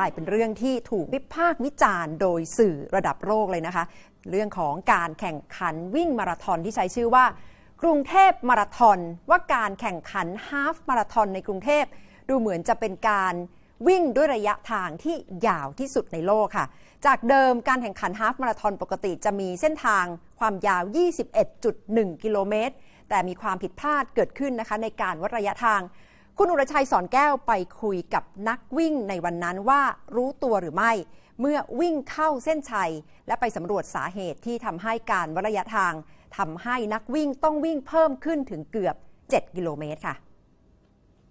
กลายเป็นเรื่องที่ถูกวิพากษ์วิจารณ์โดยสื่อระดับโลกเลยนะคะ เรื่องของการแข่งขันวิ่งมาราธอนที่ใช้ชื่อว่า กรุงเทพมาราธอนว่าการแข่งขันฮาฟมาราธอนในกรุงเทพดูเหมือนจะเป็นการวิ่งด้วยระยะทางที่ยาวที่สุดในโลกค่ะ จากเดิมการแข่งขันฮาฟมาราธอนปกติจะมีเส้นทางความยาว 21.1 กิโลเมตร แต่มีความผิดพลาดเกิดขึ้นนะคะในการวัดระยะทาง คุณอุรชัยสอนแก้วไปคุยกับนักวิ่งในวันนั้นว่ารู้ตัวหรือไม่ เมื่อวิ่งเข้าเส้นชัย และไปสำรวจสาเหตุที่ทำให้การวัดระยะทางทำให้นักวิ่งต้องวิ่งเพิ่มขึ้นถึงเกือบ 7 กิโลเมตรค่ะ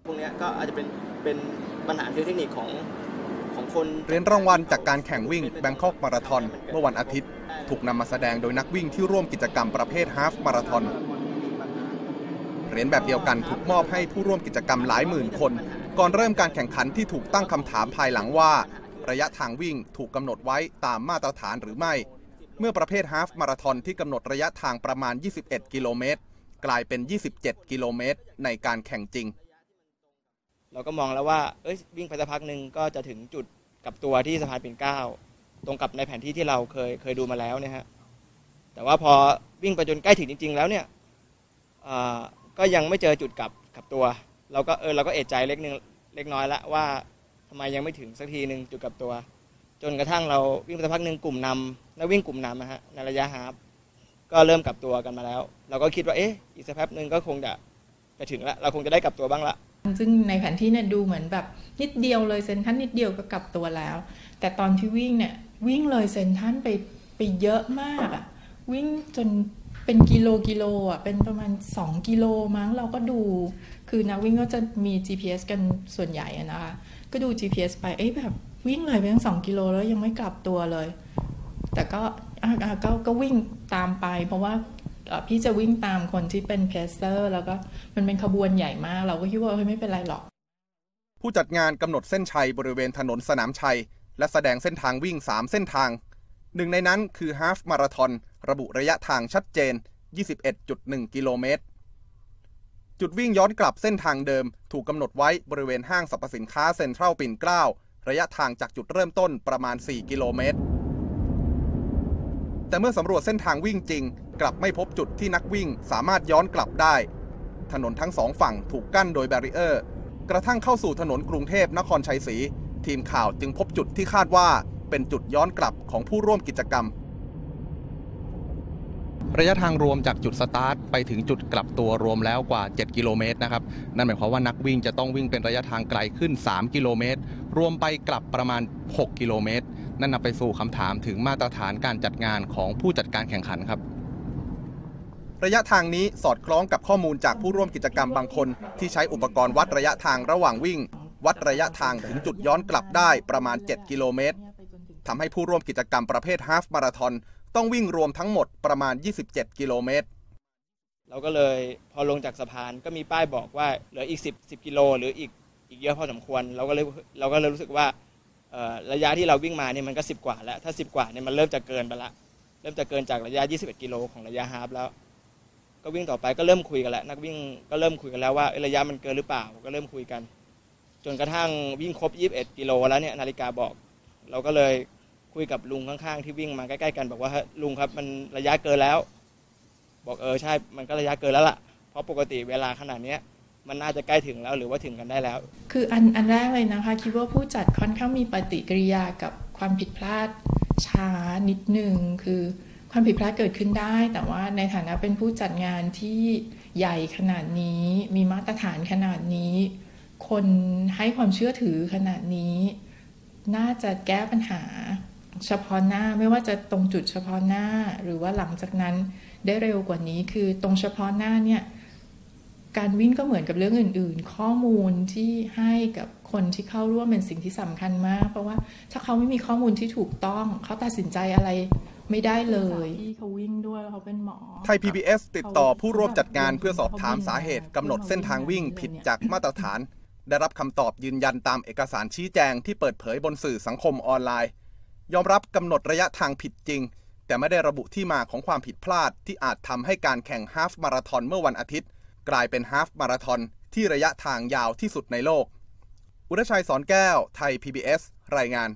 พวกนี้ก็อาจจะเป็นเป็นปัญหาทางเทคนิคของของคนเหรียญรางวัลจากการแข่งวิ่งแบงคอกมาราธอนเมื่อวันอาทิตย์ ถูกนำมาแสดงโดยนักวิ่งที่ร่วมกิจกรรมประเภทฮาฟมาราธอน เหรียญแบบเดียวกันถูกมอบให้ผู้ร่วมกิจกรรมหลายหมื่นคน ก่อนเริ่มการแข่งขันที่ถูกตั้งคำถามภายหลังว่า ระยะทางวิ่งถูกกำหนดไว้ตามมาตรฐานหรือไม่ เมื่อประเภทฮาฟมาราธอนที่กำหนดระยะทางประมาณ 21 กิโลเมตร กลายเป็น 27 กิโลเมตร ในการแข่งจริง เราก็มองแล้วว่าเอ้ยวิ่งไปสักพักหนึ่งก็จะถึงจุดกับตัวที่สะพานปิ่นเกล้าตรงกับในแผนที่ที่เราเคยเคยดูมาแล้วนี่ยฮะแต่ว่าพอวิ่งไปจนใกล้ถึงจริง ๆ แล้วเนี่ย ก็ยังไม่เจอจุดกลับกับตัว เราก็เออเราก็เอะใจเล็กนึงเล็กน้อยละว่าทำไมยังไม่ถึงสักทีหนึ่งจุดกลับตัว จนกระทั่งเราวิ่งไปสักพักหนึ่งกลุ่มนำนักวิ่งกลุ่มนำนะฮะในระยะฮาฟก็เริ่มกลับตัวกันมาแล้ว เราก็คิดว่าเอ๊ะอีกสักแป๊บหนึ่งก็คงจะจะถึงละเราคงจะได้กลับตัวบ้างละซึ่งในแผนที่เนี่ยดูเหมือนแบบนิดเดียวเลยเซนทันนิดเดียวก็กลับตัวแล้ว แต่ตอนที่วิ่งเนี่ยวิ่งเลยเซนทันไปไปเยอะมากอะวิ่งจน เป็นกิโลกิโลอะเป็นประมาณ 2 กิโลมั้งเราก็ดู คือนักวิ่งก็จะมี GPS กันส่วนใหญ่นะคะก็ดู GPS ไปเอ้ยแบบวิ่งเลยไปตั้งสองกิโลแล้วยังไม่กลับตัวเลย แต่ก็ก็ก็วิ่งตามไป เพราะว่าพี่จะวิ่งตามคนที่เป็นเพสเซอร์ แล้วก็มันเป็นขบวนใหญ่มาก เราก็คิดว่าเฮ้ยไม่เป็นไรหรอก ผู้จัดงานกำหนดเส้นชัยบริเวณถนนสนามชัย และแสดงเส้นทางวิ่ง 3 เส้นทาง หนึ่งในนั้นคือฮาฟมาราทอน ระบุระยะทางชัดเจน 21.1 กิโลเมตร จุดวิ่งย้อนกลับเส้นทางเดิม ถูกกำหนดไว้บริเวณห้างสรรพสินค้าเซ็นทรัลปิ่นเกล้า ระยะทางจากจุดเริ่มต้นประมาณ 4 กิโลเมตร แต่เมื่อสำรวจเส้นทางวิ่งจริง กลับไม่พบจุดที่นักวิ่งสามารถย้อนกลับได้ ถนนทั้งสองฝั่งถูกกั้นโดยแบรีเออร์ กระทั่งเข้าสู่ถนนกรุงเทพนครชัยศรีทีมข่าวจึงพบจุดที่คาดว่าเป็นจุดย้อนกลับของผู้ร่วมกิจกรรม ระยะทางรวมจากจุดสตาร์ทไปถึงจุดกลับตัวรวมแล้วกว่า 7 กิโลเมตรนะครับ นั่นหมายความว่านักวิ่งจะต้องวิ่งเป็นระยะทางไกลขึ้น 3 กิโลเมตร รวมไปกลับประมาณ 6 กิโลเมตร นั่นนำไปสู่คำถามถึงมาตรฐานการจัดงานของผู้จัดการแข่งขันครับ ระยะทางนี้สอดคล้องกับข้อมูลจากผู้ร่วมกิจกรรมบางคน ที่ใช้อุปกรณ์วัดระยะทางระหว่างวิ่ง วัดระยะทางถึงจุดย้อนกลับได้ประมาณ 7 กิโลเมตร ทำให้ผู้ร่วมกิจกรรมประเภทฮาฟมาราทอนต้องวิ่งรวมทั้งหมดประมาณ 27 กิโลเมตร เราก็เลยพอลงจากสะพานก็มีป้ายบอกว่าเหลืออีก 10 10กิโลหรืออีกอีกเยอะพอสมควร เราก็เลยเราก็เลยรู้สึกว่าระยะที่เราวิ่งมาเนี่ยมันก็ 10 กว่าแล้ว ถ้า 10 กว่าเนี่ยมันเริ่มจะเกินไปละ เริ่มจะเกินจากระยะ 21 กิโลของระยะฮาฟแล้ว ก็วิ่งต่อไปก็เริ่มคุยกันแล้ว นักวิ่งก็เริ่มคุยกันแล้วว่าระยะมันเกินหรือเปล่าก็เริ่มคุยกัน จนกระทั่งวิ่งครบ 21 กิโลแล้วเนี่ยนาฬิกาบอก เราก็เลยคุยกับลุงข้างๆที่วิ่งมาใกล้ๆกันบอกว่าลุงครับมันระยะเกินแล้ว บอกเออใช่มันก็ระยะเกินแล้วล่ะ เพราะปกติเวลาขนาดเนี้ยมันน่าจะใกล้ถึงแล้วหรือว่าถึงกันได้แล้ว คืออันอันแรกเลยนะคะ คิดว่าผู้จัดค่อนข้างมีปฏิกิริยากับความผิดพลาดช้านิดหนึ่งคือความผิดพลาดเกิดขึ้นได้ แต่ว่าในฐานะเป็นผู้จัดงานที่ใหญ่ขนาดนี้ มีมาตรฐานขนาดนี้ คนให้ความเชื่อถือขนาดนี้ น่าจะแก้ปัญหาเฉพาะหน้าไม่ว่าจะตรงจุดเฉพาะหน้า หรือว่าหลังจากนั้นได้เร็วกว่านี้คือตรงเฉพาะหน้าเนี่ยการวิ่งก็เหมือนกับเรื่องอื่น ๆ ข้อมูลที่ให้กับคนที่เข้าร่วมเป็นสิ่งที่สำคัญมาก เพราะว่าถ้าเขาไม่มีข้อมูลที่ถูกต้อง เขาตัดสินใจอะไรไม่ได้เลยที่เขาวิ่งด้วยแล้วเขาเป็นหมอไทย PBS ติดต่อผู้ร่วมจัดงานเพื่อสอบถามสาเหตุกำหนดเส้นทางวิ่งผิดจากมาตรฐาน ได้รับคำตอบยืนยันตามเอกสารชี้แจงที่เปิดเผยบนสื่อสังคมออนไลน์ ยอมรับกำหนดระยะทางผิดจริง แต่ไม่ได้ระบุที่มาของความผิดพลาดที่อาจทำให้การแข่งฮาฟมาราทอนเมื่อวันอาทิตย์ กลายเป็นฮาฟมาราทอนที่ระยะทางยาวที่สุดในโลก อุรชัยสอนแก้ว ไทย PBS รายงาน